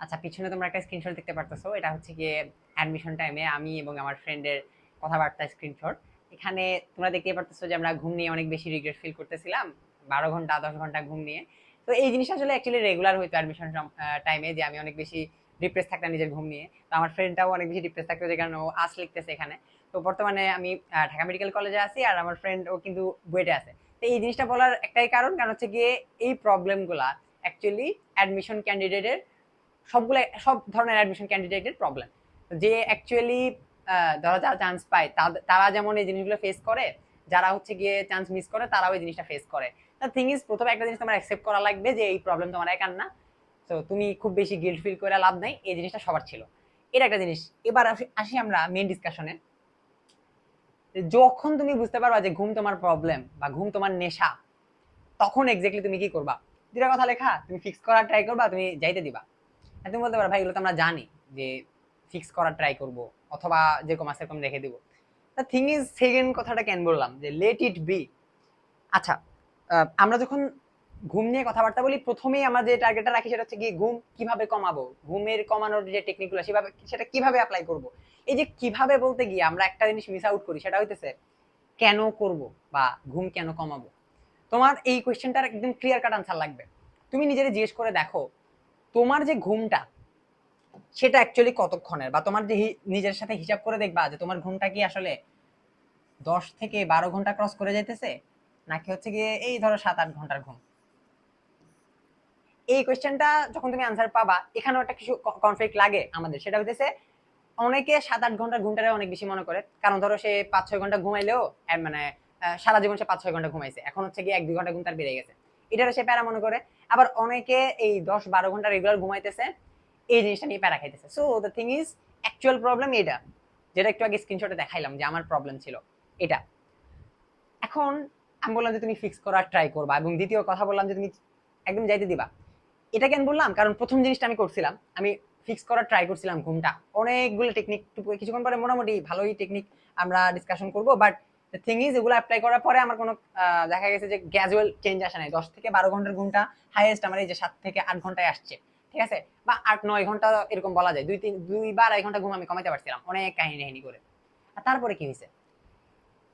আচ্ছা পিছনে তোমরা একটা স্ক্রিনশট দেখতে পারতেছো, এটা হচ্ছে গিয়ে অ্যাডমিশন টাইমে আমি এবং আমার ফ্রেন্ডের কথাবার্তা স্ক্রিনশট এখানে তোমরা দেখতেই পারতেছো যে আমরা ঘুম নিয়ে অনেক বেশি রিগ্রেট ফিল করতেছিলাম, বারো ঘণ্টা, দশ ঘণ্টা ঘুম নিয়ে। তো এই জিনিসটা আসলে অ্যাকচুয়ালি রেগুলার হইতো অ্যাডমিশন টাইমে যে আমি অনেক বেশি ডিপ্রেস থাকতাম নিজের ঘুম নিয়ে। তো আমার ফ্রেন্ডটাও অনেক বেশি ডিপ্রেস থাকতো যে কারণে ও আস লিখতেছে এখানে। তো বর্তমানে আমি ঢাকা মেডিকেল কলেজে আছি আর আমার ফ্রেন্ড ও কিন্তু বুয়েটে আছে। তো এই জিনিসটা বলার একটাই কারণ কারণ হচ্ছে গিয়ে এই প্রবলেমগুলা অ্যাকচুয়ালি অ্যাডমিশন ক্যান্ডিডেটের সবগুলো সব ধরনের অ্যাডমিশন ক্যান্ডিডেটের প্রবলেম যে অ্যাকচুয়ালি ধরা যারা চান্স পায় তারা যেমন এই জিনিসগুলো ফেস করে, যারা হচ্ছে গিয়ে চান্স মিস করে, তারাও এই জিনিসটা ফেস করে। থিং ইজ প্রথমে একটা জিনিস তোমার অ্যাকসেপ্ট করা লাগবে যে এই প্রবলেম তোমার একার না। তো তুমি খুব বেশি গিল্ট ফিল করে লাভ নাই, এই জিনিসটা সবার ছিল। এটা একটা জিনিস, এবার আসি- আমরা মেন ডিসকাশনে যখন তুমি বুঝতে পারবা যে ঘুম তোমার প্রবলেম বা ঘুম তোমার নেশা, তখন এক্স্যাক্টলি তুমি কি করবা? দুটা কথা লেখা, তুমি ফিক্স করার ট্রাই করবা, তুমি যাইতে দিবা। তুমি বলতে পারো, ভাই, এগুলো তো আমরা জানি যে ফিক্স করার ট্রাই করব, অথবা যেরকম আছে এরকম রেখে দিব। দ্য থিং ইজ সেকেন্ড কথাটা কেন বললাম? যে লেট ইট বি আচ্ছা আমরা যখন ঘুম নিয়ে কথাবার্তা বলি, প্রথমেই আমরা যে টার্গেটটা রাখি সেটা হচ্ছে গিয়ে ঘুম কীভাবে কমাবো? ঘুমের কমানোর যে টেকনিকগুলো সেভাবে, সেটা কীভাবে অ্যাপ্লাই করব? এই যে কীভাবে বলতে গিয়ে আমরা একটা জিনিস মিস আউট করি, সেটা হইতেছে, কেন করব বা ঘুম কেন কমাবো? তোমার এই কোয়েশ্চেনটার একদম ক্লিয়ার কাট আনসার লাগবে। তুমি নিজের জিজ্ঞেস করে দেখো তোমার যে ঘুমটা, সেটা অ্যাকচুয়ালি কতক্ষণের? বা তোমার যে নিজের সাথে হিসাব করে দেখবা যে তোমার ঘুমটা কি আসলে দশ থেকে বারো ঘণ্টা ক্রস করে যাইতেছে? নাকি হচ্ছে গিয়ে এই ধরো সাত আট ঘণ্টার ঘুম? এই কোয়েশ্চেনটা যখন তুমি আনসার পাবা, এখানেও একটা কিছু কনফ্লিক্ট লাগে আমাদের। সেটা হইতেছে, অনেকে সাত আট ঘণ্টার ঘুমটারে অনেক বেশি মনে করে। কারণ ধরো সে পাঁচ ছয় ঘণ্টা ঘুমাইলেও মানে সারা জীবন সে পাঁচ ছয় ঘণ্টা ঘুমাইছে। এখন হচ্ছে গিয়ে এক দুই ঘণ্টা ঘুম তার বেড়ে গেছে। এটারে সে প্যারা মনে করে। আবার অনেকে এই দশ বারো ঘণ্টা রেগুলার ঘুমাইতেছে, এই জিনিসটা নিয়ে প্যারা খাইতেছে। So the thing is actual problem এটা, যেটা একটু আগে স্ক্রিনশটে দেখাইলাম যে আমার প্রবলেম ছিল, এটা। এখন আমি বললাম যে তুমি ফিক্স করার ট্রাই করবা, এবং দ্বিতীয় কথা বললাম যে তুমি একদম যাইতে দিবা। এটা কেন বললাম? কারণ প্রথম জিনিসটা আমি করছিলাম, আমি ফিক্স করার ট্রাই করছিলাম ঘুমটা। অনেকগুলো টেকনিক কিছুক্ষণ পরে মোটামুটি ভালোই টেকনিক আমরা ডিসকাশন করব বাট থিং ইজ এগুলো অ্যাপ্লাই করার পরে আমার কোনো দেখা গেছে যে গ্যাজুয়াল চেঞ্জ আসে নাই। দশ থেকে বারো ঘণ্টার ঘুমটা হাইয়েস্ট আমার এই যে সাত থেকে আট ঘন্টায় আসছে। ঠিক আছে? বা আট, নয় ঘণ্টা এরকম বলা যায়। দুই তিন দুই আড়াই ঘণ্টা ঘুম আমি পারছিলাম। অনেক কাহিনী কাহিনী করে। আর তারপরে কি হয়েছে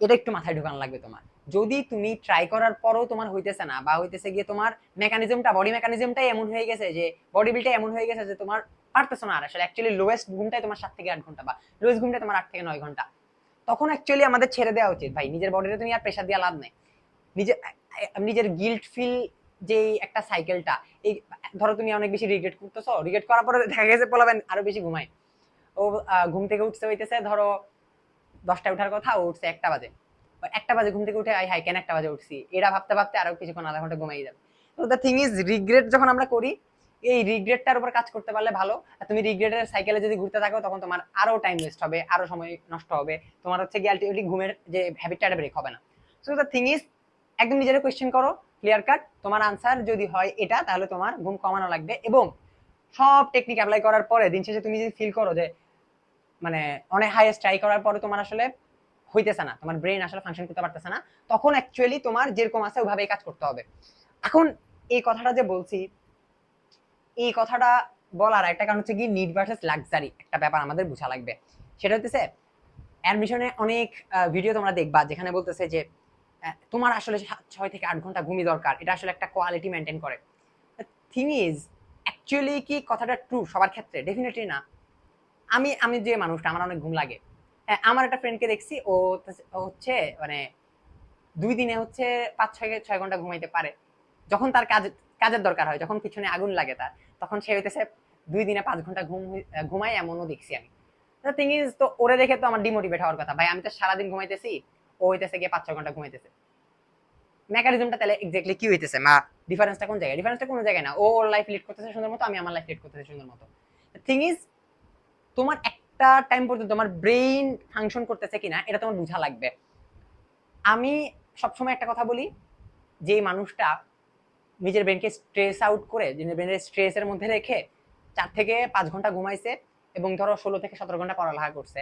এটা একটু মাথায় ঢোকানো লাগবে তোমার। যদি তুমি ট্রাই করার পরও তোমার হইতেছে না, বা হইতেছে গিয়ে তোমার মেকানিজমটা বডি মেকানিজমটাই এমন হয়ে গেছে যে বডি বিলটা এমন হয়ে গেছে যে তোমার পারতেছো না আর। আসলে অ্যাকচুয়ালি লোয়েস্ট ঘুমটাই তোমার সাত থেকে আট ঘণ্টা বা লোয়েস্ট ঘুমটা তোমার আট থেকে নয় ঘণ্টা। তখন অ্যাকচুয়ালি আমাদের ছেড়ে দেওয়া উচিত। ভাই, নিজের বডিতে তুমি আর প্রেশার দিয়ে লাভ নেই। নিজের নিজের গিল্ট ফিল যে একটা সাইকেলটা এই, ধরো তুমি অনেক বেশি রিগ্রেট করতেছো রিগ্রেট করার পরে দেখা গেছে পোলাবেন আরও বেশি ঘুমায়। ও ঘুম থেকে উঠতে হইতেছে, ধরো দশটায় ওঠার কথা, ও উঠছে একটা বাজে। একটা বাজে ঘুম থেকে উঠে আই হাই কেন একটা বাজে উঠছি? এটা ভাবতে ভাবতে আরও কিছুক্ষণ আধা ঘণ্টা ঘুমাই যাবে। তো দ্য থিং ইজ রিগ্রেট যখন আমরা করি এই রিগ্রেটটার উপর কাজ করতে পারলে ভালো। আর তুমি রিগ্রেটের সাইকেলে যদি ঘুরতে থাকো, তখন তোমার আরও টাইম ওয়েস্ট হবে, আরও সময় নষ্ট হবে। তোমার হচ্ছে গিয়ে আলটিমেটলি ঘুমের যে হ্যাবিটটা ব্রেক হবে না। সো দ্য থিং ইজ একদম নিজের কোয়েশ্চেন করো ক্লিয়ার কাট তোমার আনসার যদি হয় এটা, তাহলে তোমার ঘুম কমানো লাগবে। এবং সব টেকনিক অ্যাপ্লাই করার পরে, দিন শেষে তুমি যদি ফিল করো যে মানে অনেক হাইয়েস্ট ট্রাই করার পরে তোমার আসলে হইতেছে না, তোমার ব্রেন আসলে ফাংশন করতে পারতেছে না, তখন অ্যাকচুয়ালি তোমার যেরকম আছে ওইভাবেই কাজ করতে হবে। এখন এই কথাটা যে বলছি এই কথাটা বলার একটা কারণ হচ্ছে কি নিড ভার্সেস লাক্সারি একটা ব্যাপার আমাদের বোঝা লাগবে। সেটা হচ্ছে অ্যাডমিশনে অনেক ভিডিও তোমরা দেখবা যেখানে বলতেছে যে তোমার আসলে ছয় থেকে আট ঘণ্টা ঘুমি দরকার। এটা আসলে একটা কোয়ালিটি মেনটেন করে। থিং ইজ অ্যাকচুয়ালি কি কথাটা ট্রু সবার ক্ষেত্রে? ডেফিনেটলি না। আমি আমি যে মানুষটা আমার অনেক ঘুম লাগে। হ্যাঁ, আমার একটা ফ্রেন্ডকে দেখছি ও হচ্ছে- মানে দুই দিনে হচ্ছে পাঁচ ছয় ছয় ঘণ্টা ঘুমাইতে পারে। যখন তার কাজ কাজের দরকার হয় যখন পিছনে আগুন লাগে তার। তখন সে হইতেছে দুই দিনে পাঁচ ঘণ্টা ঘুম ঘুমায়, এমনও দেখছি আমি। থিং ইজ তো ওরে দেখে তো আমার ডিমোটিভেট হওয়ার কথা। ভাই, আমি তো সারাদিন ঘুমাইতেছি, ও হইতেছে গিয়ে পাঁচ, ছয় ঘণ্টা ঘুমাইতেছে। মেকানিজমটা তাহলে এক্স্যাক্টলি কি হইতেছে? মা ডিফারেন্সটা কোন জায়গায়? ডিফারেন্সটা কোন জায়গায় না। ও ওর লাইফ লিড করতেছে সুন্দর মতো, আমি আমার লাইফ লিড করতেছি সুন্দর মতো। থিং ইজ তোমার একটা টাইম পর্যন্ত তোমার ব্রেইন ফাংশন করতেছে কিনা, এটা তোমার বোঝা লাগবে। আমি সবসময় একটা কথা বলি, যে মানুষটা নিজের ব্রেনকে স্ট্রেস আউট করে, নিজের ব্রেনের স্ট্রেসের মধ্যে রেখে চার থেকে পাঁচ ঘণ্টা ঘুমাইছে এবং ধরো ষোলো থেকে সতেরো ঘণ্টা পড়ালেখা করছে,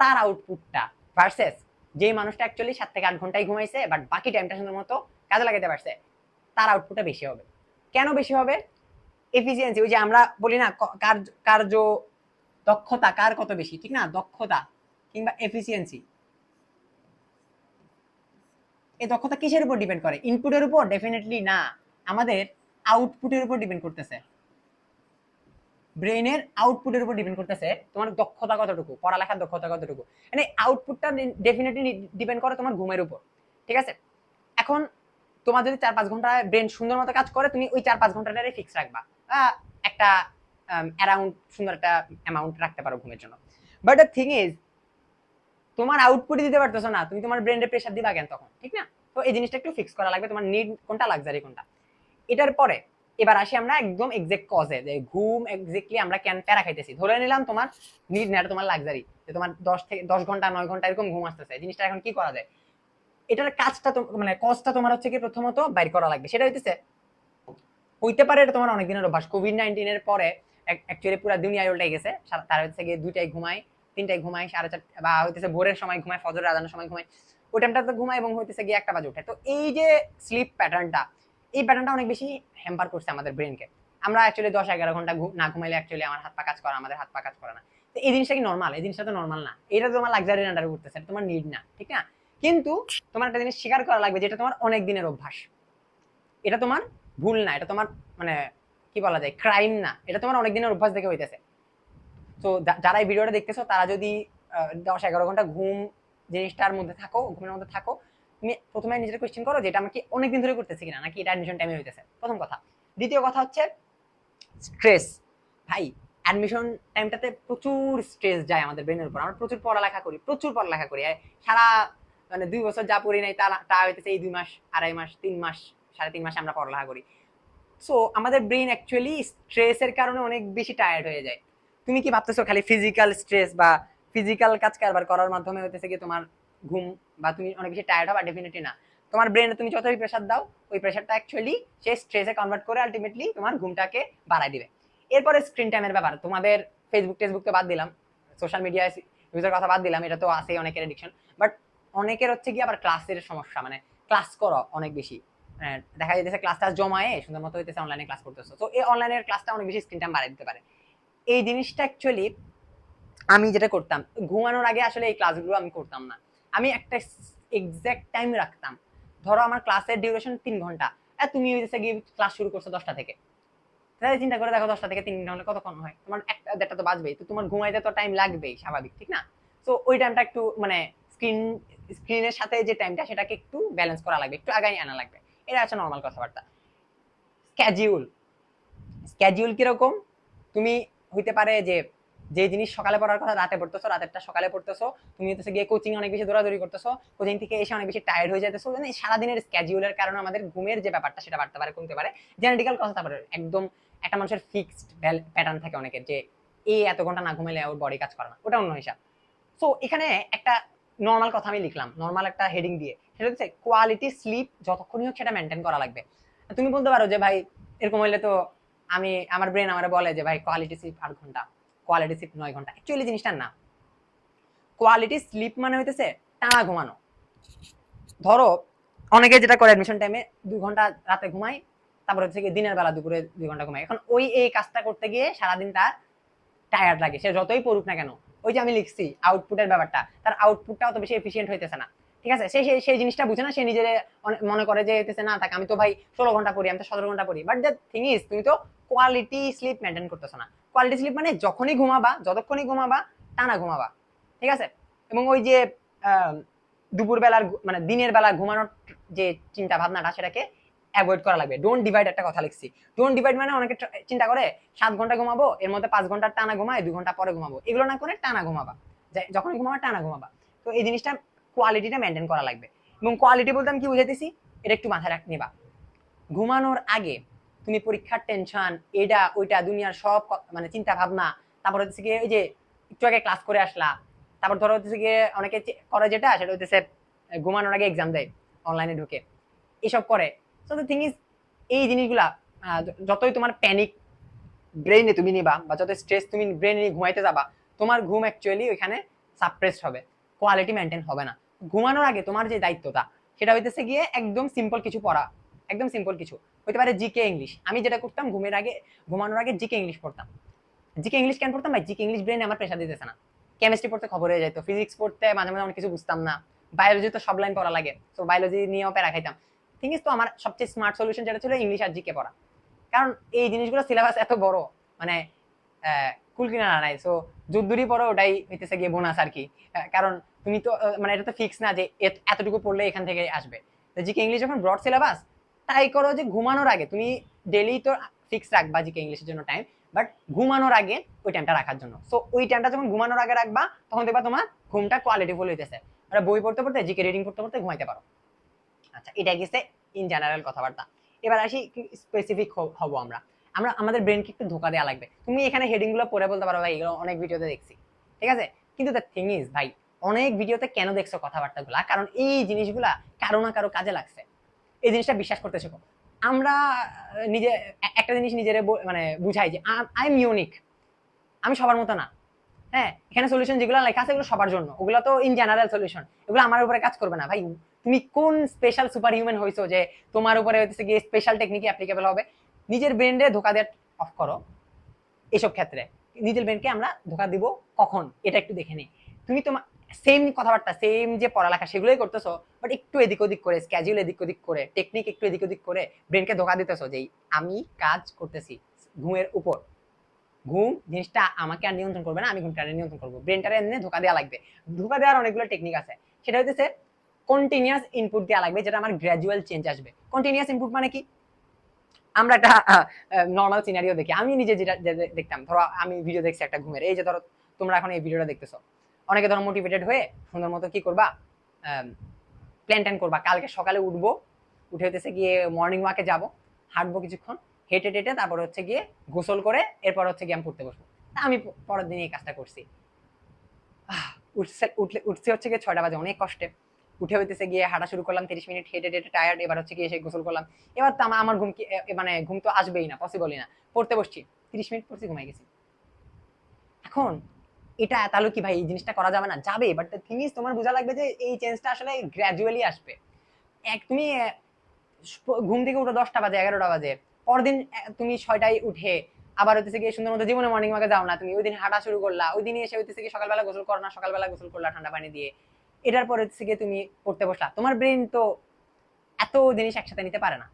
তার আউটপুটটা ভার্সেস যেই মানুষটা অ্যাকচুয়ালি সাত থেকে আট ঘন্টায় ঘুমাইছে বাট বাকি টাইমটা সুন্দর মতো কাজে লাগাতে পারছে, তার আউটপুটটা বেশি হবে। কেন বেশি হবে? এফিসিয়েন্সি ওই যে আমরা বলি না কার্য কার্য দক্ষতা কার কত বেশি, ঠিক না? দক্ষতা কিংবা এফিসিয়েন্সি এই দক্ষতা কিসের উপর ডিপেন্ড করে? ইনপুটের উপর? ডেফিনেটলি না। আমাদের আউটপুটের উপর ডিপেন্ড করতেছে। ব্রেনের আউটপুটের উপর ডিপেন্ড করতেছে তোমার দক্ষতা কতটুকু, পড়ালেখার দক্ষতা কতটুকু। মানে আউটপুটটা ডেফিনেটলি ডিপেন্ড করে তোমার ঘুমের উপর। ঠিক আছে? এখন তোমার যদি চার পাঁচ ঘণ্টা ব্রেন সুন্দর মতো কাজ করে, তুমি ওই চার পাঁচ ঘন্টাটারে ফিক্স রাখবা। একটা অ্যারাউন্ড সুন্দর একটা অ্যামাউন্ট রাখতে পারো ঘুমের জন্য। বাট দ্য থিং ইজ তোমার আউটপুটই দিতে পারতেছো না, তুমি তোমার ব্রেনে প্রেশার দিবা কেন তখন, ঠিক না? তো এই জিনিসটা একটু ফিক্স করা লাগবে, তোমার নিড কোনটা লাক্সারি কোনটা? এটার পরে, এবার আসি আমরা একদম এক্সাক্ট কজে যে ঘুম এক্স্যাক্টলি আমরা কেন প্যারা খাইতেছি। ধরে নিলাম তোমার নিড না তোমার লাক্সারি যে তোমার দশ থেকে, দশ ঘণ্টা, নয় ঘণ্টা এরকম ঘুম আসতেছে জিনিসটা এখন কি করা যায়? এটার কাজটা মানে কজটা তোমার হচ্ছে কি প্রথমত বাইর করা লাগবে, সেটা হইতেছে, হইতে পারে এটা তোমার অনেক দিনের অভ্যাস কোভিড নাইন্টিনের পরে অ্যাকচুয়ালি পুরো দুনিয়ায় উল্টে গেছে তারা হচ্ছে গিয়ে দুইটায় ঘুমায় তিনটায় ঘুমাই সাড়ে চারটা, বা হইতেছে ভোরের সময় ঘুমায় ফজর আজানের সময় ঘুমায়। ওই টাইমটা তো ঘুমায় এবং হইতেছে গিয়ে একটা বাজে উঠে তো এই যে স্লিপ প্যাটার্নটা এই প্যাটার্নটা অনেক বেশি হ্যাম্পার করছে আমাদের ব্রেনকে আমরা অ্যাকচুয়ালি দশ, এগারো ঘণ্টা না ঘুমাইলে অ্যাকচুয়ালি আমার হাত পা কাজ করে, আমাদের হাত পা কাজ করে না। তো এই জিনিসটা কি নর্মাল এই জিনিসটা তো নর্মাল না। এটা তোমার লাক্সারি আন্ডারে উঠতেছে তোমার নিড না, ঠিক না? কিন্তু তোমার একটা জিনিস স্বীকার করা লাগবে, যেটা তোমার অনেক দিনের অভ্যাস। এটা তোমার ভুল না, এটা তোমার মানে কি বলা যায় ক্রাইম না। এটা তোমার অনেক দিনের অভ্যাস দেখে হইতেছে। তো যারা এই ভিডিওটা দেখতেছো, তারা যদি দশ এগারো ঘণ্টা ঘুম জিনিসটার মধ্যে থাকো, ঘুমের মধ্যে থাকো, তুমি প্রথমে নিজের কোয়েশ্চেন করো যেটা আমি কি অনেকদিন ধরে করতেছি কিনা, নাকি এটা অ্যাডমিশন টাইমে হইতেছে? প্রথম কথা। দ্বিতীয় কথা হচ্ছে স্ট্রেস ভাই অ্যাডমিশন টাইমটাতে প্রচুর স্ট্রেস যায় আমাদের ব্রেনের উপর। আমরা প্রচুর পড়ালেখা করি, প্রচুর পড়ালেখা করি। সারা মানে দুই বছর যা পড়ি নাই তা হইতেছে এই দুই মাস, আড়াই মাস, তিন মাস, সাড়ে তিন মাসে আমরা পড়ালেখা করি। সো আমাদের ব্রেন অ্যাকচুয়ালি স্ট্রেসের কারণে অনেক বেশি টায়ার্ড হয়ে যায়। তুমি কি ভাবতেছো খালি ফিজিক্যাল স্ট্রেস বা ফিজিক্যাল কাজ কারবার করার মাধ্যমে হইতেছে কি তোমার ঘুম বা তুমি অনেক বেশি টায়ার্ড হবা? ডেফিনেটলি না। তোমার ব্রেনে তুমি যতই প্রেশার দাও, ওই প্রেশারটা অ্যাকচুয়ালি সে স্ট্রেসে কনভার্ট করে আলটিমেটলি তোমার ঘুমটাকে বাড়ায় দিবে। এরপরে স্ক্রিন টাইমের ব্যাপার। তোমাদের ফেসবুক টেসবুক তো বাদ দিলাম। সোশ্যাল মিডিয়া ইউজের কথা বাদ দিলাম, এটা তো আছেই অনেকের এডিকশন বাট অনেকের হচ্ছে কি আবার ক্লাসের সমস্যা মানে ক্লাস করো অনেক বেশি। মানে দেখা যাইতেছে ক্লাস টাস জমায়ে, সুন্দর মতো হইতেছে অনলাইনে ক্লাস করতেছো। তো এই অনলাইনের ক্লাসটা অনেক বেশি স্ক্রিন টাইম বাড়াই দিতে পারে। এই জিনিসটা অ্যাকচুয়ালি আমি যেটা করতাম, ঘুমানোর আগে আসলে এই ক্লাসগুলো আমি করতাম না। আমি একটা এক্সাক্ট টাইম রাখতাম। ধরো আমার ক্লাসের ডিউরেশন তিন ঘণ্টা। আর তুমি হইতেছে গিয়ে ক্লাস শুরু করছ দশটা থেকে। তাহলে চিন্তা করে দেখো দশটা থেকে তিন ঘণ্টা কতক্ষণ হয়? তোমার একটা, দেড়টা তো বাজবেই। তো তোমার ঘুমাইতে তো টাইম লাগবেই, স্বাভাবিক, ঠিক না? তো ওই টাইমটা একটু মানে স্ক্রিন স্ক্রিনের সাথে যে টাইমটা সেটাকে একটু ব্যালেন্স করা লাগবে, একটু আগাই আনা লাগবে। এটা হচ্ছে নর্মাল কথাবার্তা। স্ক্যাজিউল স্ক্যাজিউল কীরকম? তুমি হইতে পারে যে যে জিনিস সকালে পড়ার কথা রাতে পড়তেছো, রাতেরটা সকালে পড়তেছো, তুমি হচ্ছে গিয়ে কোচিং অনেক বেশি দৌড়াদৌড়ি করতেছো কোচিং থেকে এসে অনেক বেশি টায়ার্ড হয়ে যাইতেছো মানে সারাদিনের স্ক্যাজিউলের কারণে আমাদের ঘুমের যে ব্যাপারটা সেটা বাড়তে পারে, কমতে পারে। জেনেটিক্যাল কথা তারপরে একদম একটা মানুষের ফিক্সড প্যাটার্ন থাকে অনেকের যে এই এত ঘণ্টা না ঘুমাইলে ওর বডি কাজ করে না, ওটা অন্য হিসাব। সো এখানে একটা নর্মাল কথা আমি লিখলাম নর্মাল একটা হেডিং দিয়ে। সেটা হচ্ছে কোয়ালিটি স্লিপ যতক্ষণই হোক সেটা মেনটেন করা লাগবে। তুমি বলতে পারো যে, ভাই, এরকম হইলে তো আমি, আমার ব্রেন আমার বলে যে, ভাই কোয়ালিটি স্লিপ আট ঘণ্টা কোয়ালিটি স্লিপ নয় ঘণ্টা। অ্যাকচুয়ালি জিনিসটা না কোয়ালিটি স্লিপ মানে হইতেছে টানা ঘুমানো। ধরো, অনেকে যেটা করে অ্যাডমিশন টাইমে দুই ঘণ্টা রাতে ঘুমায়, তারপর হচ্ছে গিয়ে দিনের বেলা দুপুরে দুই ঘণ্টা ঘুমায়। এখন ওই, এই কাজটা করতে গিয়ে সারাদিন তার টায়ার্ড লাগে। সে যতই পড়ুক না কেন, ওই যে আমি লিখছি আউটপুটের ব্যাপারটা, তার আউটপুটটা অত বেশি এফিসিয়েন্ট হইতেছে না। ঠিক আছে? সে সেই- জিনিসটা বুঝে না, সে নিজের মনে করে যে, হইতেছে, না, থাকে, আমি তো ভাই ষোলো ঘণ্টা পড়ি, আমি তো সতেরো ঘণ্টা পড়ি। বাট দ্য থিং ইজ তুমি তো কোয়ালিটি স্লিপ মেনটেন করতেছো না। কোয়ালিটি স্লিপ মানে যখনই ঘুমাবা, যতক্ষণই ঘুমাবা, টানা ঘুমাবা। ঠিক আছে? এবং ওই যে দুপুরবেলার মানে দিনের বেলা ঘুমানোর যে চিন্তা ভাবনাটা, সেটাকে অ্যাভয়েড করা লাগবে। ডোন্ট ডিভাইড একটা কথা লিখছি। ডোন্ট ডিভাইড মানে অনেকে চিন্তা করে, সাত ঘণ্টা ঘুমাবো, এর মধ্যে পাঁচ ঘণ্টা টানা ঘুমায় দুই ঘণ্টা পরে ঘুমাবো। এগুলো না করে টানা ঘুমাবা। যখনই ঘুমাবা, টানা ঘুমাবা। তো এই জিনিসটা কোয়ালিটিটা মেনটেন করা লাগবে। এবং কোয়ালিটি বলতে আমি কি বুঝাইতেছি? এটা একটু মাথায় রাখ নিবা। ঘুমানোর আগে তুমি পরীক্ষার টেনশন এটা, ওইটা, দুনিয়ার সব মানে চিন্তা ভাবনা তারপর হচ্ছে গিয়ে এই যে একটু আগে ক্লাস করে আসলা, তারপর ধরো হচ্ছে গিয়ে অনেকে করে যেটা, সেটা হচ্ছে ঘুমানোর আগে এক্সাম দেয় অনলাইনে ঢুকে। এসব করে। সো দ্য থিং ইজ এই জিনিসগুলা যতই তোমার প্যানিক ব্রেইনে তুমি নিবা, বা যত স্ট্রেস তুমি ব্রেনে নিয়ে ঘুমাইতে যাবা, তোমার ঘুম অ্যাকচুয়ালি ওইখানে সাপ্রেসড হবে। কোয়ালিটি মেনটেন হবে না। ঘুমানোর আগে তোমার যে দায়িত্বটা সেটা হইতেছে গিয়ে একদম সিম্পল কিছু পড়া, একদম সিম্পল কিছু। হতে পারে জিকে ইংলিশ আমি যেটা করতাম, ঘুমের আগে, ঘুমানোর আগে জিকে ইংলিশ পড়তাম। জিকে ইংলিশ কেন পড়তাম ভাই? জিকে ইংলিশ ব্রেনে আমার প্রেশার দিতেছে না। কেমিস্ট্রি পড়তে খবর হয়ে যেত ফিজিক্স পড়তে মাঝে মাঝে অনেক কিছু বুঝতাম না। বায়োলজি তো সব লাইন পড়া লাগে। তো বায়োলজি নিয়েও প্যারা খাইতাম। থিং ইস তো আমার সবচেয়ে স্মার্ট সলিউশন যেটা ছিল ইংলিশ আর জিকে পড়া। কারণ এই জিনিসগুলো সিলেবাস এত বড়। মানে আহ, কুল কিনারা নাই। সো যদ্দুরই পড়ো ওটাই হইতেছে গিয়ে বোনাস আর কি। কারণ তুমি তো মানে এটা তো ফিক্স না যে এতটুকু পড়লে এখান থেকে আসবে। তো জিকে ইংলিশ যখন ব্রড সিলেবাস ট্রাই করো যে ঘুমানোর আগে তুমি ডেলি তো ফিক্স রাখবা জিকে ইংলিশের জন্য টাইম বাট ঘুমানোর আগে ওই টাইমটা রাখার জন্য। সো ওই টাইমটা যখন ঘুমানোর আগে রাখবা তখন দেখবা তোমার ঘুমটা কোয়ালিটিফুল হইতেছে। মানে বই পড়তে পড়তে জিকে রিডিং করতে পড়তে ঘুমাইতে পারো। আচ্ছা এটা গেছে ইন জেনারেল কথাবার্তা। এবার আসি স্পেসিফিক হব আমরা। আমরা, আমাদের ব্রেনকে একটু ধোকা দেওয়া লাগবে। তুমি এখানে হেডিংগুলো পড়ে বলতে পারো, ভাই, এগুলো অনেক ভিডিওতে দেখছি। ঠিক আছে? কিন্তু দ্য থিং ইজ ভাই, অনেক ভিডিওতে কেন দেখছ কথাবার্তাগুলা? কারণ এই জিনিসগুলা কারও না কারও কাজে লাগছে। এই জিনিসটা বিশ্বাস করতে শেখো আমরা নিজে একটা জিনিস নিজের মানে বুঝাই যে আই এম ইউনিক আমি সবার মতো না। হ্যাঁ? এখানে সলিউশন যেগুলো লেখা আছে, এগুলো সবার জন্য। ওগুলো তো ইন জেনারেল সলিউশন এগুলো আমার উপরে কাজ করবে না। ভাই, তুমি কোন স্পেশাল সুপার হিউম্যান হইছো যে তোমার উপরে হচ্ছে গিয়ে স্পেশাল টেকনিক অ্যাপ্লিকেবল হবে? নিজের ব্রেনরে ধোকা দেওয়া অফ করো এসব ক্ষেত্রে। নিজের ব্রেনকে আমরা ধোকা দিব কখন? এটা একটু দেখে নিই। তুমি তোমার সেম কথাবার্তা সেম যে পড়ালেখা সেগুলোই করতেছো বাট একটু এদিক ওদিক করে স্ক্যাজুল এদিক ওদিক করে টেকনিক একটু এদিক ওদিক করে ব্রেনকে ধোকা দিতেছো যে, আমি কাজ করতেছি ঘুমের উপর। ঘুম জিনিসটা আমাকে আর নিয়ন্ত্রণ করবে না, আমি ঘুমটারে নিয়ন্ত্রণ করব। ব্রেনটারে এমনি ধোকা দেওয়া লাগবে। ধোকা দেওয়ার অনেকগুলো টেকনিক আছে। সেটা হচ্ছে কন্টিনিউয়াস ইনপুট দেওয়া লাগবে, যেটা আমার গ্র্যাজুয়াল চেঞ্জ আসবে। কন্টিনিউয়াস ইনপুট মানে কি? আমরা একটা নর্মাল সিনারিও দেখি। আমি নিজে যেটা দেখতাম। ধরো, আমি ভিডিও দেখছি একটা ঘুমের। এই যে, ধরো, তোমরা এখন এই ভিডিওটা দেখতেছো। অনেকে ধরো মোটিভেটেড হয়ে সুন্দর মতো কি করবা? প্ল্যান ট্যান করবা। কালকে সকালে উঠবো, উঠে হতেছে গিয়ে মর্নিং ওয়াকে যাব, হাঁটবো কিছুক্ষণ, হেঁটে, টেটে তারপর হচ্ছে গিয়ে গোসল করে এরপর হচ্ছে গিয়ে আমি পড়তে বসবো। তা আমি পরের দিন এই কাজটা করছি। উঠছে, উঠলে, উঠছে হচ্ছে গিয়ে ছয়টা বাজে, অনেক কষ্টে। উঠে হইতেছে গিয়ে হাঁটা শুরু করলাম, তিরিশ মিনিট হেঁটে টেটে টায়ার্ড এবার হচ্ছে গিয়ে এসে গোসল করলাম। এবার তো আমার- ঘুম কি মানে ঘুম তো আসবেই না পসিবলই না। পড়তে বসছি, তিরিশ মিনিট পড়ছি, ঘুমাই গেছি। এখন এটা তাহলে কি ভাই, এই জিনিসটা করা যাবে না? যাবে বাট দ্য থিং ইজ তোমার বোঝা লাগবে যে এই চেঞ্জটা আসলে গ্র্যাজুয়ালি আসবে। এক, তুমি ঘুম থেকে উঠো দশটা বাজে, এগারোটা বাজে। পরদিন তুমি ছয়টায় উঠে আবার হচ্ছে গিয়ে সুন্দর মতো জীবনে মর্নিং ওয়াকে যাও না। তুমি ওই দিন হাঁটা শুরু করলা, ওই দিনই এসে হচ্ছে গিয়ে সকালবেলা গোসল করো না, সকালবেলা গোসল করলা ঠান্ডা পানি দিয়ে। এটার পরে গিয়ে তুমি পড়তে বসলা। তোমার ব্রেন তো এত জিনিস একসাথে নিতে পারে না।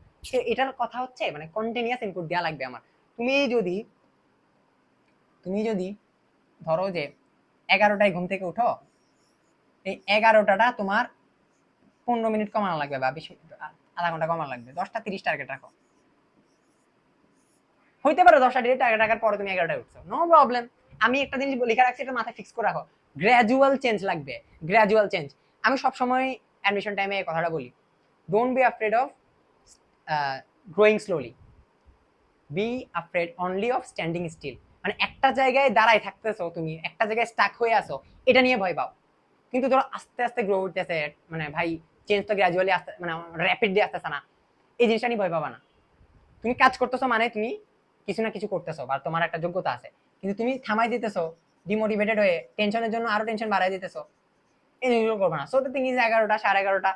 এটার কথা হচ্ছে মানে কন্টিনিউয়াস ইনপুট দেওয়া লাগবে আমার। তুমি যদি তুমি যদি ধরো যে এগারোটায় ঘুম থেকে উঠো, এই এগারোটাটা তোমার পনেরো মিনিট কমানো লাগবে বা বিশ আধা ঘণ্টা কমানো লাগবে। দশটা তিরিশ টার্গেট রাখো। হইতে পারে দশটা তিরিশ টার্গেট রাখার পরে তুমি এগারোটায় উঠছো। নো প্রবলেম আমি একটা জিনিস লিখে রাখছি, এটা মাথায় ফিক্স করে রাখো। গ্র্যাজুয়াল চেঞ্জ লাগবে গ্র্যাজুয়াল চেঞ্জ আমি সবসময় অ্যাডমিশন টাইমে এই কথাটা বলি। Don't be afraid of growing slowly be afraid only of standing still মানে একটা জায়গায় দাঁড়ায় থাকতেছো তুমি, একটা জায়গায় স্টাক হয়ে আসো এটা নিয়ে ভয় পাও। কিন্তু ধরো আস্তে আস্তে গ্রো হইতেছে মানে ভাই চেঞ্জ তো গ্রাজুয়ালি আসতে মানে র্যাপিডলি আসতেছে না। এই জিনিসটা নিয়ে ভয় পাবা না। তুমি কাজ করতেছো মানে তুমি কিছু না কিছু করতেছো বা তোমার একটা যোগ্যতা আছে। কিন্তু তুমি থামাই দিতেছো ডিমোটিভেটেড হয়ে টেনশনের জন্য আরও টেনশন বাড়াই দিতেছো। এই জিনিসগুলো করবে না। সো দ্য থিং ইজ এগারোটা, সাড়ে এগারোটা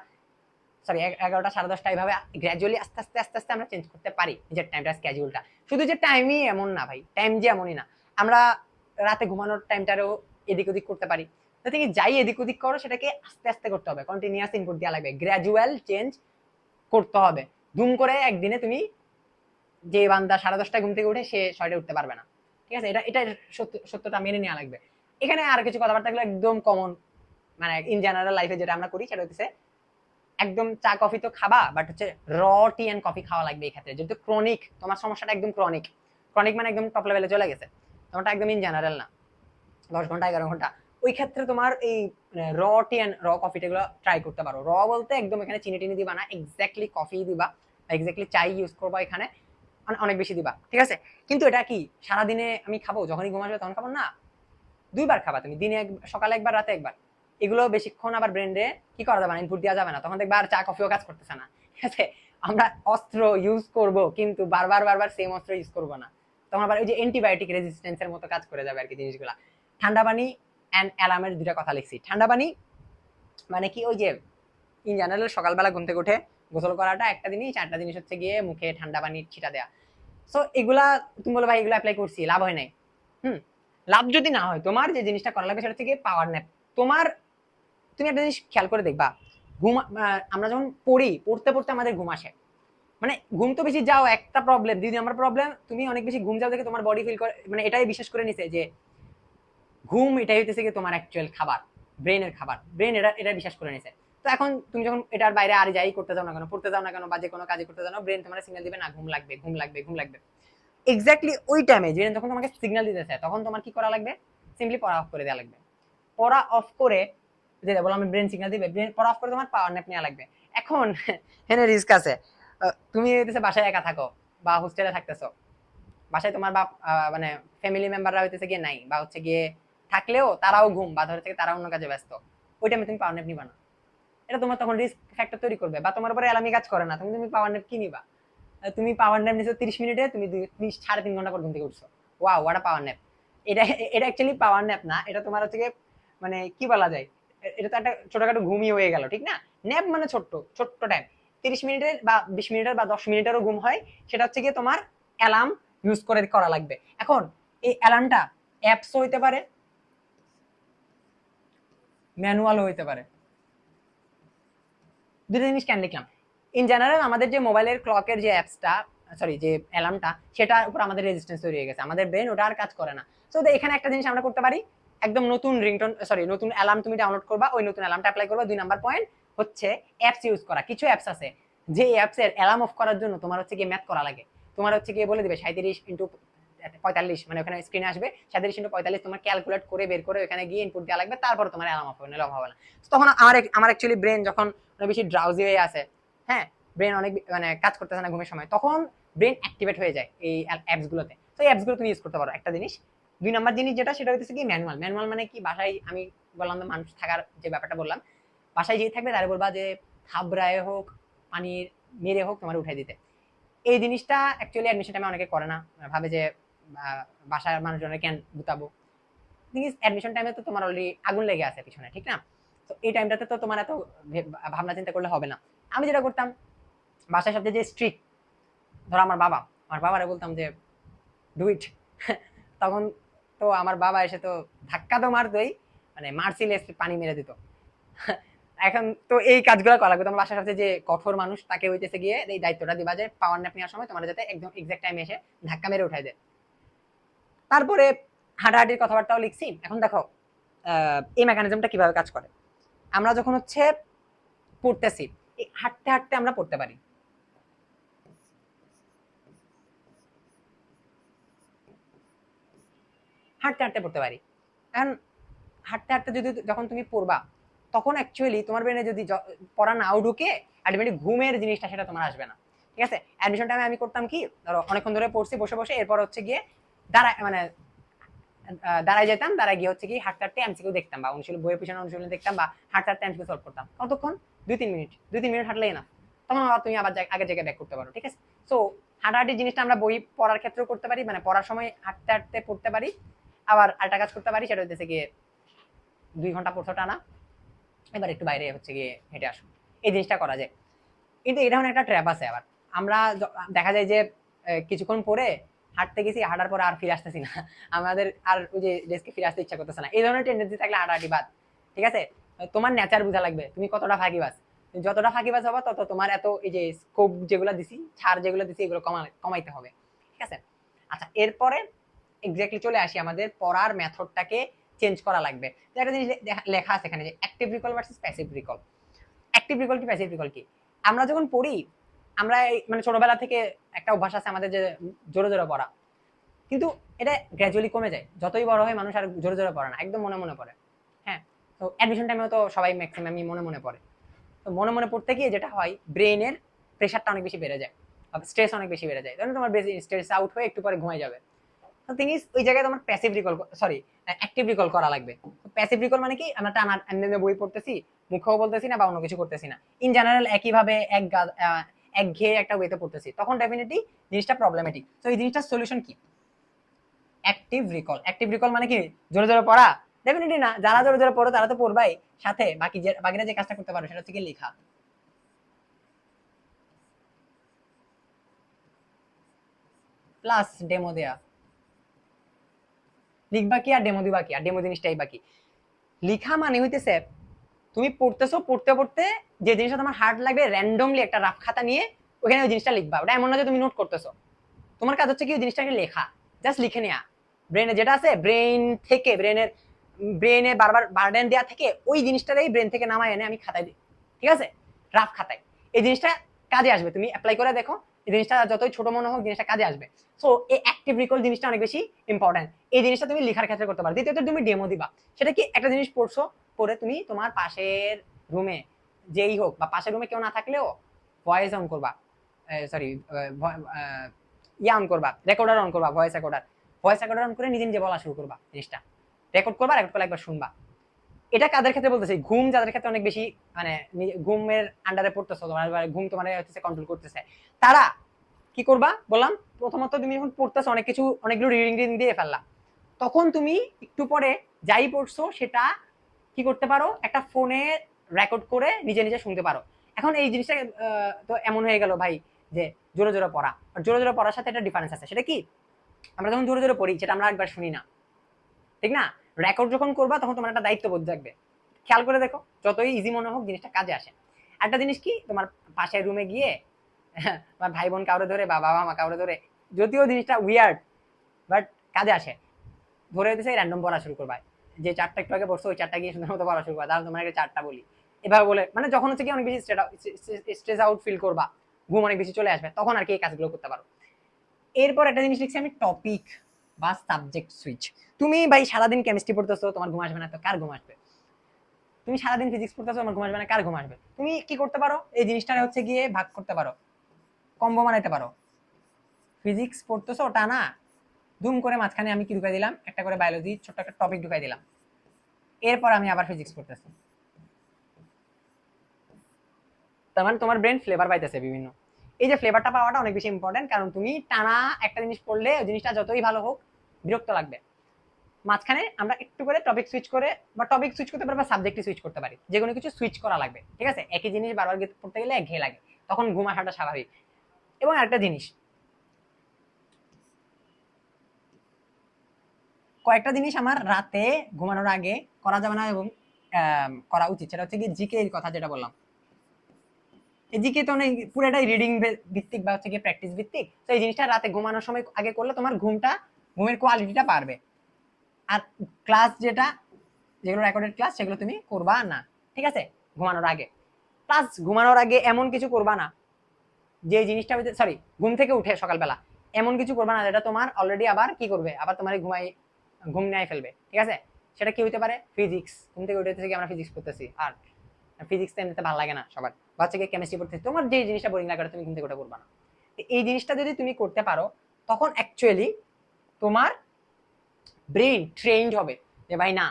সরি এগারোটা, সাড়ে দশটা এইভাবে গ্র্যাজুয়ালি আস্তে আস্তে আস্তে আস্তে আমরা চেঞ্জ করতে পারি নিজের টাইমটা স্ক্যাজুলটা শুধু যে টাইমই এমন না ভাই টাইম যে এমনই না। আমরা রাতে ঘুমানোর টাইমটারও এদিক ওদিক করতে পারি। থেকে যাই এদিক ওদিক করো, সেটাকে আস্তে আস্তে করতে হবে। কন্টিনিউয়াস ইনপুট দেওয়া লাগবে। গ্র্যাজুয়াল চেঞ্জ করতে হবে। ধুম করে একদিনে তুমি যে বান্দা সাড়ে দশটায় ঘুম থেকে উঠে, সে ছয়টায় উঠতে পারবে না। ঠিক আছে? এটা এটা সত্য সত্যতা মেনে নেওয়া লাগবে। এখানে আর কিছু কথাবার্তাগুলো একদম কমন মানে ইন জেনারেল লাইফে যেটা আমরা করি, সেটা হচ্ছে একদম চা, কফি তো খাবা বাট হচ্ছে র টি অ্যান্ড কফি খাওয়া লাগবে এই ক্ষেত্রে। যেহেতু ক্রনিক তোমার সমস্যাটা একদম ক্রনিক ক্রনিক মানে একদম টপ লেভেলে চলে গেছে। তোমারটা একদম ইন জেনারেল না। দশ ঘণ্টা, এগারো ঘণ্টা। ওই ক্ষেত্রে তোমার এই র টি অ্যান্ড র কফিটা গুলো ট্রাই করতে পারো। র বলতে একদম এখানে চিনি টিনি দিবা না এক্স্যাক্টলি কফি দিবা এক্স্যাক্টলি চাই ইউজ করবা এখানে। অনেক বেশি দিবা, ঠিক আছে? কিন্তু এটা কি, সারাদিনে আমি খাব, যখনই ঘুম তখন খাব? না, দুইবার খাবা তুমি, দিনে এক, সকালে একবার, রাতে একবার। এগুলো বেশিক্ষণ আবার ব্রেন্ডে কি করা যাবে না ইনপুট দেওয়া যাবে না, তখন দেখবা আর চা, কফিও কাজ করতেছে না, ঠিক আছে? আমরা অস্ত্র ইউজ করব, কিন্তু বারবার বারবার সেম অস্ত্র ইউজ করব না। তখন আবার ওই যে অ্যান্টিবায়োটিক রেজিস্ট্যান্সের মতো কাজ করে যাবে আর কি জিনিসগুলা। ঠান্ডা পানি অ্যান্ড অ্যালার্মের দুটা কথা লিখছি। ঠান্ডা পানি মানে কি, ওই যে ইন জেনারেল সকালবেলা ঘুম থেকে উঠে গোসল করাটা, একটা জিনিস চারটা জিনিস হচ্ছে গিয়ে মুখে ঠান্ডা পানি ছিটা দেয়া। সো এগুলা তুমি বলো ভাই, এগুলো অ্যাপ্লাই করছি, লাভ হয় নাই। হুম, লাভ যদি না হয়, তোমার যে জিনিসটা করা লাগবে সেটা গিয়ে পাওয়ার ন্যাপ তোমার, তুমি একটা জিনিস খেয়াল করে দেখবা, ঘুম আমরা যখন পড়ি, পড়তে পড়তে আমাদের ঘুম আসে। মানে ঘুম তো বেশি যাও, একটা প্রবলেম দিদি আমার প্রবলেম তুমি অনেক বেশি ঘুম যাও দেখে তোমার বডি ফিল করে মানে এটাই বিশ্বাস করে নিছে যে, ঘুম এটাই হইতেছে কি তোমার অ্যাকচুয়াল খাবার ব্রেনের খাবার। ব্রেন এটা এটা বিশ্বাস করে নিছে। তো এখন তুমি যখন এটার বাইরে আর যাই করতে যাও না কেন, পড়তে যাও না কেন বা যে কোনো কাজে করতে যাও না ব্রেন তোমার সিগন্যাল দিবে না, ঘুম লাগবে ঘুম লাগবে ঘুম লাগবে। এক্স্যাক্টলি ওই টাইমে ব্রেন যখন তোমাকে সিগন্যাল দিতেছে, তখন তোমার কি করা লাগবে? সিম্পলি পড়া অফ করে দেওয়া লাগবে। পড়া অফ করে যে বলো আমি ব্রেন সিগন্যাল দিবে ব্রেন পড়া অফ করে তোমার পাওয়ার ন্যাপ নেওয়া লাগবে। এখন হেনে রিস্ক আছে। তুমি হইতেছে বাসায় একা থাকো বা হোস্টেলে থাকতেছো। বাসায় তোমার বাপ মানে ফ্যামিলি মেম্বাররা হইতেছে গিয়ে নাই বা হচ্ছে গিয়ে থাকলেও তারাও ঘুম বা ধরে থেকে তারা অন্য কাজে ব্যস্ত। ওই টাইমে তুমি পাওয়ার ন্যাপ নিবা না। এটা তোমার তখন রিস্ক ফ্যাক্টর তৈরি করবে বা তোমার উপরে অ্যালামি কাজ করে না। তুমি তুমি পাওয়ার ন্যাপ কি নিবা? আহ, তুমি পাওয়ার ন্যাপ নিছো তিরিশ মিনিটে তুমি সাড়ে তিন ঘণ্টা পর ঘুম থেকে উঠছো ওয়া ওয়াটা পাওয়ার ন্যাপ এটা এটা অ্যাকচুয়ালি পাওয়ার ন্যাপ না এটা তোমার হচ্ছে মানে কি বলা যায়? এটা তো একটা ছোটখাটো ঘুমই হয়ে গেল ঠিক না? ন্যাপ মানে ছোট্ট ছোট্ট টাইম তিরিশ মিনিটের বা বিশ মিনিটের বা দশ মিনিটেরও ঘুম হয় সেটা হচ্ছে গিয়ে তোমার অ্যালার্ম ইউজ করে করা লাগবে। এখন এই অ্যালার্মটা অ্যাপসও হইতে পারে ম্যানুয়ালও হইতে পারে। দুটো জিনিস কেন লিখলাম ইন জেনারেল আমাদের যে মোবাইলের ক্লকের যে অ্যাপসটা সরি যে অ্যালার্মটা সেটার উপর আমাদের রেজিস্ট্যান্স তৈরি হয়ে গেছে। আমাদের ব্রেন ওটা আর কাজ করে না। সো এখানে একটা জিনিস আমরা করতে পারি। একদম নতুন রিংটোন সরি নতুন অ্যালার্ম তুমি ডাউনলোড করবা, ওই নতুন অ্যালার্মটা অ্যাপ্লাই করবা। দুই নাম্বার পয়েন্ট হচ্ছে অ্যাপস ইউজ করা। কিছু অ্যাপস আছে যে অ্যাপসের অ্যালার্ম অফ করার জন্য তোমার হচ্ছে গিয়ে ম্যাথ করা লাগে। তোমার হচ্ছে গিয়ে বলে দিবে সাঁত্রিশ ইন্টু পঁয়তাল্লিশ মানে ওখানে স্ক্রিনে আসবে, সাঁত্রিশ ইন্টু পঁয়তাল্লিশ তোমার ক্যালকুলেট করে বের করে ওখানে গিয়ে ইনপুট দেওয়া লাগবে, তারপর তোমার অ্যালার্ম হবে off হবে না। তখন আমার আমার অ্যাকচুয়ালি ব্রেন যখন বেশি ড্রাউজি হয়ে আছে হ্যাঁ ব্রেন অনেক মানে কাজ করতেছে না ঘুমের সময়, তখন ব্রেন অ্যাক্টিভেট হয়ে যায় এই অ্যাপস গুলোতে। তো এই অ্যাপসগুলো তুমি ইউজ করতে পারো। একটা জিনিস, দুই নাম্বার জিনিস যেটা, সেটা হচ্ছে কি ম্যানুয়াল ম্যানুয়াল মানে কি? বাসায় আমি বললাম যে মানুষ থাকার যে ব্যাপারটা বললাম, বাসায় যে থাকবে তারা বলবা যে থাবড়ায় হোক, পানির মেরে হোক তোমার উঠাই দিতে। এই জিনিসটা অ্যাকচুয়ালি অ্যাডমিশন টাইমে অনেকে করে না। ভাবে যে বাসার মানুষজনের কেন গুতাবো? অ্যাডমিশন টাইমে তো তোমার অলরেডি আগুন লেগে আছে পিছনে, ঠিক না? তো এই টাইমটাতে তো তোমার এত ভাবনা চিন্তা করলে হবে না। আমি যেটা করতাম, বাসায় সবচেয়ে যে স্ট্রিক্ট ধরো আমার বাবা, আমার বাবারে বলতাম যে ডু ইট তখন তো আমার বাবা এসে তো ধাক্কা তো মারতোই মানে মার্সিলেস পানি মেরে দিত। এখন তো এই কাজগুলো করা লাগবে। তোমার বাসার সাথে যে কঠোর মানুষ, তাকে হইতেছে গিয়ে এই দায়িত্বটা দিবা যে পাওয়ার ন্যাপ নেওয়ার সময় তোমার যাতে একদম এক্সাক্ট টাইমে এসে ধাক্কা মেরে উঠাই দেয়। তারপরে হাঁটাহাঁটির কথাবার্তাও লিখছি। এখন দেখো এই মেকানিজমটা কীভাবে কাজ করে? আমরা যখন হচ্ছে পড়তেছি হাঁটতে হাঁটতে আমরা পড়তে পারি। হাঁটতে হাঁটতে পড়তে পারি। এখন হাঁটতে হাঁটতে যদি যখন তুমি পড়বা, তখন অ্যাকচুয়ালি তোমার ব্রেনে যদি পড়া নাও ঢুকে আলটিমেটলি ঘুমের জিনিসটা সেটা তোমার আসবে না। ঠিক আছে? অ্যাডমিশন টাইমে আমি করতাম কি, ধরো অনেকক্ষণ ধরে পড়ছি, বসে বসে, এরপর হচ্ছে গিয়ে দাঁড়ায় মানে দাঁড়ায় যেতাম, দাঁড়ায় গিয়ে হচ্ছে কি হাঁটতে হাঁটতে এমসিকিউ দেখতাম বা অনুশীলন, বইয়ের পিছনে অনুশীলন দেখতাম বা হাঁটতে হাঁটতে এমসিকিউ সলভ করতাম। কতক্ষণ দুই তিন মিনিট দুই তিন মিনিট হাঁটলেই না তখন আবার তুমি আবার আগের জায়গায় ব্যাক করতে পারো, ঠিক আছে? সো হাঁটাহাঁটি জিনিসটা আমরা বই পড়ার ক্ষেত্রেও করতে পারি মানে পড়ার সময় হাঁটতে হাঁটতে পড়তে পারি, আবার আরেকটা কাজ করতে পারি, সেটা হচ্ছে গিয়ে দুই ঘণ্টা পড়ছো টানা, এবার একটু বাইরে হচ্ছে গিয়ে হেঁটে আসো। এই জিনিসটা করা যায়। কিন্তু এটা একটা ট্র্যাপ আছে আবার। আমরা দেখা যায় যে কিছুক্ষণ পরে হাঁটতে গেছি, হাঁটার পর আর ফিরে আসতেছি না। আমাদের আর ওই যে ডেস্কে ফিরে আসতে ইচ্ছা করতেছে না। এই ধরনের টেন্ডেন্সি থাকলে হাঁটাহাঁটি বাদ। ঠিক আছে? তোমার নেচার বোঝা লাগবে, তুমি কতটা ফাঁকিবাজ। যতটা ফাঁকিবাজ হবা, তত তোমার এত এই যে স্কোপ যেগুলো দিছি, ছাড় যেগুলো দিছি, এগুলো কমা, কমাইতে হবে। ঠিক আছে? আচ্ছা এরপরে এক্স্যাক্টলি চলে আসি আমাদের পড়ার মেথডটাকে চেঞ্জ করা লাগবে। একটা জিনিস লেখা আছে এখানে যে active recall versus passive recall active recall কি প্যাসিভ রিকল কি? আমরা যখন পড়ি আমরা মানে ছোটবেলা থেকে একটা অভ্যাস আছে আমাদের যে জোরে জোরে পড়া। কিন্তু এটা গ্র্যাজুয়ালি কমে যায়। যতই বড় হয় মানুষ আর জোরে জোরে পড়ে না, একদম মনে মনে পড়ে। হ্যাঁ তো অ্যাডমিশন টাইমেও তো সবাই ম্যাক্সিমামই মনে মনে পড়ে। তো মনে মনে পড়তে গিয়ে যেটা হয় ব্রেনের প্রেশারটা অনেক বেশি বেড়ে যায়। স্ট্রেস অনেক বেশি বেড়ে যায়। তখন তোমার বেশি স্ট্রেস আউট হয়ে একটু পরে ঘুমাই যাবে। তো ইজ ওই জায়গায় তোমার passive recall sorry active recall করা লাগবে। প্যাসিভ রিকল মানে কি? আমরা টানা বই পড়তেছি, মুখেও বলতেছি না বা অন্য কিছু করতেছি না। ইন জেনারেল একইভাবে এক একঘেয়ে একটা ওয়েতে পড়তেছি, তখন ডেফিনেটলি জিনিসটা প্রবলেমেটিক তো এই জিনিসটার সলিউশন কি? অ্যাক্টিভ রিকল অ্যাক্টিভ রিকল মানে কি? জোরে জোরে পড়া? ডেফিনেটলি না। যারা জোরে জোরে পড়ো, তারা তো পড়বাই। সাথে বাকি যে, বাকিরা যে কাজটা করতে পারো সেটা হচ্ছে কি লেখা। প্লাস ডেমো দেয়া। লিখবা কি আর ডেমো দিবা কি? আর ডেমো জিনিসটাই বাকি। লিখা মানে হইতেছে তুমি পড়তেছো, পড়তে পড়তে যে জিনিসটা তোমার হার্ড লাগবে র্যান্ডমলি একটা রাফ খাতা নিয়ে ওখানে ওই জিনিসটা লিখবা। ওটা এমন না যে তুমি নোট করতেছো। তোমার কাজ হচ্ছে কি, ওই জিনিসটাকে লেখা। জাস্ট লিখে নেওয়া ব্রেনে যেটা আছে ব্রেন থেকে ব্রেনের ব্রেনে বারবার বার্ডেন দেওয়া থেকে ওই জিনিসটারই ব্রেন থেকে নামায় এনে আমি খাতায় দিই। ঠিক আছে? রাফ খাতায়। এই জিনিসটা কাজে আসবে। তুমি অ্যাপ্লাই করে দেখো। এই জিনিসটা যতই ছোট মনে হোক, জিনিসটা কাজে আসবে। সো এই অ্যাক্টিভ রিকল জিনিসটা অনেক বেশি ইম্পর্টেন্ট এই জিনিসটা তুমি লেখার ক্ষেত্রে করতে পারো। দ্বিতীয়ত, তুমি ডেমো দিবা। সেটা কি একটা জিনিস পড়ছো, পড়ে তুমি তোমার পাশের রুমে যেই হোক বা পাশের রুমে কেউ না থাকলেও ভয়েস অন করবা। সরি ইয়া অন করবা রেকর্ডার অন করবা voice recorder voice recorder on করে নিজে নিজে বলা শুরু করবা জিনিসটা। রেকর্ড করবা রেকর্ড করে একবার শুনবা। এটা কাদের ক্ষেত্রে বলতেছি? ঘুম যাদের ক্ষেত্রে অনেক বেশি মানে ঘুমের আন্ডারে পড়তেছো, তোমার ঘুম তোমার হচ্ছে কন্ট্রোল করতেছে। তারা কি করবা? বললাম প্রথমত তুমি যখন পড়তেছো, অনেক কিছু, অনেকগুলো রিডিং রিডিং দিয়ে ফেললা। তখন তুমি একটু পরে যাই পড়ছো, সেটা কি করতে পারো? একটা ফোনে রেকর্ড করে নিজে নিজে শুনতে পারো। এখন এই জিনিসটা তো এমন হয়ে গেল ভাই যে জোরে জোরে পড়া। আর জোরে জোরে পড়ার সাথে একটা ডিফারেন্স আছে। সেটা কি? আমরা যখন জোরে জোরে পড়ি সেটা আমরা একবার শুনি না। ঠিক না? রেকর্ড যখন করবা, তখন তোমার একটা দায়িত্ববোধ থাকবে খেয়াল করে দেখো, যতই ইজি মনে হোক, জিনিসটা কাজে আসে। একটা জিনিস কি? তোমার পাশের রুমে গিয়ে আমার ভাই বোন কাউরে ধরে, বা বাবা মা কাউরে ধরে, যদিও জিনিসটা উইয়ার্ড বাট কাজে আসে। ধরে দিতেছে র্যান্ডম পড়া শুরু করবা। যে চারটা একটু আগে পড়ছো, ওই চারটা গিয়ে সুন্দর মতো পড়া শুরু করবা। তাহলে তোমার চারটা বলি। এভাবে বলে মানে যখন হচ্ছে কি অনেক বেশি স্ট্রেস আউট ফিল করবা, ঘুম অনেক বেশি চলে আসবে, তখন আর কি এই কাজগুলো করতে পারো। এরপর একটা জিনিস লিখছি আমি টপিক বা সাবজেক্ট সুইচ তুমি ভাই সারাদিন কেমিস্ট্রি পড়তেছো, তোমার ঘুম আসবে না, তো কার ঘুম আসবে? তুমি সারাদিন ফিজিক্স পড়তেছো, তোমার ঘুম আসবে না, কার ঘুম আসবে? তুমি কি করতে পারো? এই জিনিসটা হচ্ছে গিয়ে ভাগ করতে পারো। কম্বো বানাইতে পারো। ফিজিক্স পড়তেছো ওটা না দুম করে মাঝখানে আমি কি ঢুকাই দিলাম? একটা করে বায়োলজি ছোট্ট একটা টপিক ঢুকাই দিলাম। এরপর আমি আবার ফিজিক্স পড়তেছি। তার মানে তোমার ব্রেন ফ্লেভার পাইতেছে বিভিন্ন। এই যে ফ্লেভারটা পাওয়াটা অনেক বেশি ইম্পর্টেন্ট কারণ তুমি টানা একটা জিনিস পড়লে ওই জিনিসটা যতই ভালো হোক, বিরক্ত লাগবে। মাঝখানে আমরা একটু করে টপিক সুইচ করে বা টপিক সুইচ করতে পারি বা সাবজেক্টে সুইচ করতে পারি। যে কোনো কিছু সুইচ করা লাগবে, ঠিক আছে? একই জিনিস বারবার পড়তে গেলে একঘেয়ে লাগে। তখন ঘুম আসাটা স্বাভাবিক। এবং আরেকটা জিনিস। কয়েকটা জিনিস আমার রাতে ঘুমানোর আগে করা যাবে না এবং করা উচিত। সেটা হচ্ছে কি জিকে এর কথা যেটা বললাম। এই জিকে তো অনেক পুরোটাই রিডিং ভিত্তিক বা হচ্ছে কি প্র্যাকটিস ভিত্তিক। তো এই জিনিসটা রাতে ঘুমানোর সময় আগে করলে তোমার ঘুমটা, ঘুমের কোয়ালিটিটা বাড়বে। আর ক্লাস যেটা, যেগুলো রেকর্ডেড ক্লাস সেগুলো তুমি করবা না। ঠিক আছে? ঘুমানোর আগে। প্লাস ঘুমানোর আগে এমন কিছু করবা না। যে জিনিসটা সরি ঘুম থেকে উঠে সকালবেলা। এমন কিছু করবা না, যেটা তোমার অলরেডি আবার কি করবে? আবার তোমার ঘুমাই ঘুম নিয়ে ফেলবে, ঠিক আছে? সেটা কি হতে পারে? ফিজিক্স ঘুম থেকে উঠে থেকে আমরা ফিজিক্স করতেছি আর ফিজিক্স এমনিতে ভালো লাগে না সবার। বাচ্চা গিয়ে কেমিস্ট্রি পড়তেছি তোমার যে জিনিসটা বোরিং লাগে তুমি ঘুম থেকে ওটা করবা না। তো এই জিনিসটা যদি তুমি করতে পারো, তখন অ্যাকচুয়ালি তোমার ব্রেন ট্রেন্ড হবে যে ভাই না,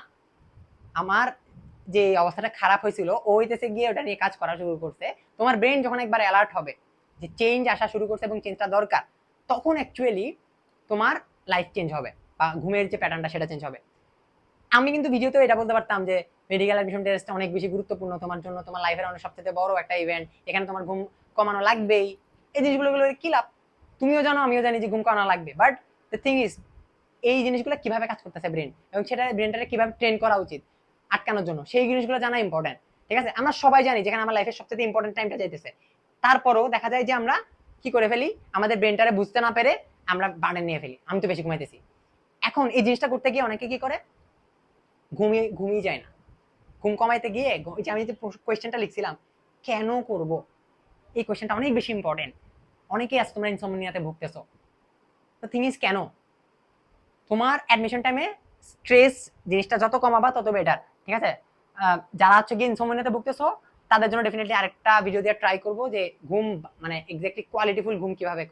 আমার যে অবস্থাটা খারাপ হয়েছিল, ও হইতেছে গিয়ে ওটা নিয়ে কাজ করা শুরু করছে। তোমার ব্রেন যখন একবার অ্যালার্ট হবে যে চেঞ্জ আসা শুরু করছে এবং চেঞ্জটা দরকার, তখন অ্যাকচুয়ালি তোমার লাইফ চেঞ্জ হবে বা ঘুমের যে প্যাটার্নটা সেটা চেঞ্জ হবে। আমি কিন্তু ভিডিওতেও এটা বলতে পারতাম যে মেডিকেল অ্যাডমিশন টেস্ট অনেক বেশি গুরুত্বপূর্ণ তোমার জন্য, তোমার লাইফের অনেক সবচেয়ে বড় একটা ইভেন্ট এখানে তোমার ঘুম কমানো লাগবেই। এই জিনিসগুলো কি লাভ? তুমিও জানো, আমিও জানি যে ঘুম কমানো লাগবে। বাট দ্য থিং ইজ এই জিনিসগুলো কীভাবে কাজ করতেছে ব্রেন এবং সেটা ব্রেনটাকে কীভাবে ট্রেন করা উচিত, আটকানোর জন্য, সেই জিনিসগুলো জানা ইম্পর্টেন্ট ঠিক আছে? আমরা সবাই জানি যেখানে আমার লাইফের সবচেয়ে ইম্পর্টেন্ট টাইমটা যাইতেছে। তারপরেও দেখা যায় যে আমরা কি করে ফেলি? আমাদের ব্রেনটারে বুঝতে না পেরে আমরা বার্ডেন নিয়ে ফেলি। আমি তো বেশি ঘুমাইতেছি। এখন এই জিনিসটা করতে গিয়ে অনেকে কি করে? ঘুমিয়ে ঘুমিয়ে যায় না। ঘুম কমাইতে গিয়ে যে আমি যে কোয়েশ্চেনটা লিখছিলাম, কেন করব? এই কোয়েশ্চেনটা অনেক বেশি ইম্পর্টেন্ট অনেকেই আজ তোমরা ইনসমনিয়াতে ভুগতেছো। তো থিং ইজ কেন? তোমার অ্যাডমিশন টাইমে স্ট্রেস জিনিসটা যত কমাবা তত বেটার ঠিক আছে? যারা হচ্ছে গিয়ে ইনসমনিয়াতে ভুগতেছো তাদের জন্য ডেফিনেটলি আরেকটা ভিডিও দিয়ে ট্রাই করব যে ঘুম মানে এক্স্যাক্টলি কোয়ালিটিফুল ঘুম কীভাবে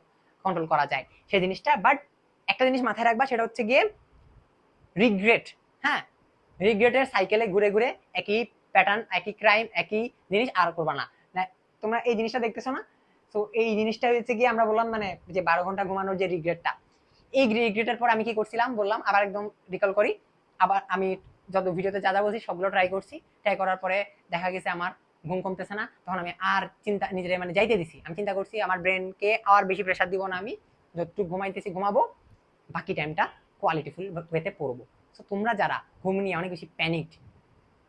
কন্ট্রোল করা যায় সেই জিনিসটা। বাট একটা জিনিস মাথায় রাখবা, সেটা হচ্ছে গিয়ে রিগ্রেট হ্যাঁ? রিগ্রেটের সাইকেলে ঘুরে ঘুরে একই প্যাটার্ন একই ক্রাইম একই জিনিস আর করবা না। তোমরা এই জিনিসটা দেখতেছো না? তো এই জিনিসটা হচ্ছে গিয়ে আমরা বললাম মানে যে বারো ঘণ্টা ঘুমানোর যে রিগ্রেটটা এই রিগ্রেটের পর আমি কি করছিলাম? বললাম, আবার একদম রিকল করি। আবার আমি যত ভিডিওতে যা যা বলছি, সবগুলো ট্রাই করছি। ট্রাই করার পরে দেখা গেছে আমার ঘুম কমতেছে না, তখন আমি আর চিন্তা নিজের মানে যাইতে দিছি। আমি চিন্তা করছি আমার ব্রেনকে আর বেশি প্রেশার দিব না আমি। যতটুকু ঘুমাইতেছি ঘুমাবো, বাকি টাইমটা কোয়ালিটিফুল ওয়েতে পড়ব। সো তোমরা যারা ঘুম নিয়ে অনেক বেশি প্যানিকড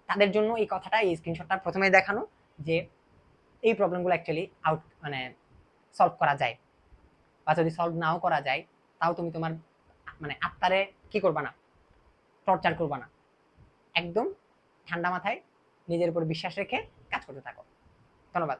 তাদের জন্য এই কথাটা, এই স্ক্রিনশটটা প্রথমে দেখানো যে এই প্রবলেমগুলো অ্যাকচুয়ালি আউট মানে সলভ করা যায়। বা যদি সলভ নাও করা যায়, তাও তুমি তোমার মানে আত্মারে কি করবা না? টর্চার করবা না। একদম ঠান্ডা মাথায় নিজের উপর বিশ্বাস রেখে কাজ করতে থাকো। ধন্যবাদ।